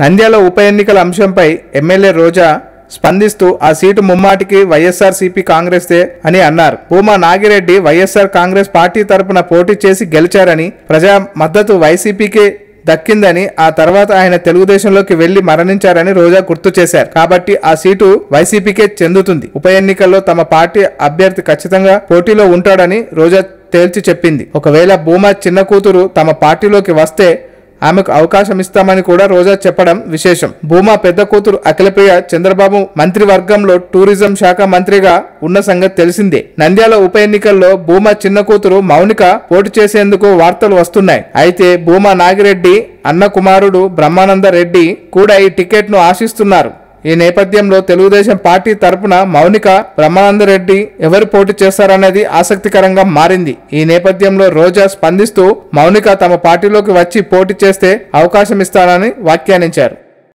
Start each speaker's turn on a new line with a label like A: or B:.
A: నంద్యాల ఉప ఎన్నికల అంశంపై ఎమ్మెల్యే రోజా స్పందిస్తూ ఆ సీటు ముమ్మాటికి వైఎస్ఆర్ సిపి కాంగ్రెస్దే అని అన్నారు. Bhuma Nagireddy YSR Congress party తరపున పోటీ చేసి గెలిచారని ప్రజా మద్దతు వైసీపీకే దక్కిందని ఆ తర్వాత ఆయన తెలుగుదేశంలోకి వెళ్ళి మరణించారని రోజా గుర్తు చేశారు. కాబట్టి ఆ సీటు వైసీపీకే చెందుతుంది. ఉప ఎన్నికల్లో తమ పార్టీ అభ్యర్థి ఖచ్చితంగా పోటీలో ఉంటాడని రోజా తేల్చి చెప్పింది. ఒకవేళ భూమా చిన్న కూతురు తమ పార్టీలోకి వస్తే ఆమెకు అవకాశం ఇస్తామని కూడా రోజా చెప్పడం విశేషం. భూమా పెద్ద కూతురు అఖిలప్రియ చంద్రబాబు మంత్రివర్గంలో టూరిజం శాఖ మంత్రిగా ఉన్న సంగతి తెలిసిందే. నంద్యాల ఉప ఎన్నికల్లో భూమా చిన్న కూతురు మౌనిక పోటీ చేసేందుకు వార్తలు వస్తున్నాయి. అయితే భూమా నాగిరెడ్డి అన్న కుమారుడు బ్రహ్మానంద రెడ్డి కూడా ఈ టికెట్ను ఆశిస్తున్నారు. ఈ నేపథ్యంలో తెలుగుదేశం పార్టీ తరపున మౌనిక బ్రహ్మానందరెడ్డి ఎవరు పోటీ చేస్తారనేది ఆసక్తికరంగా మారింది. ఈ నేపథ్యంలో రోజా స్పందిస్తూ మౌనిక తమ పార్టీలోకి వచ్చి పోటీ చేస్తే అవకాశం ఇస్తానని వ్యాఖ్యానించారు.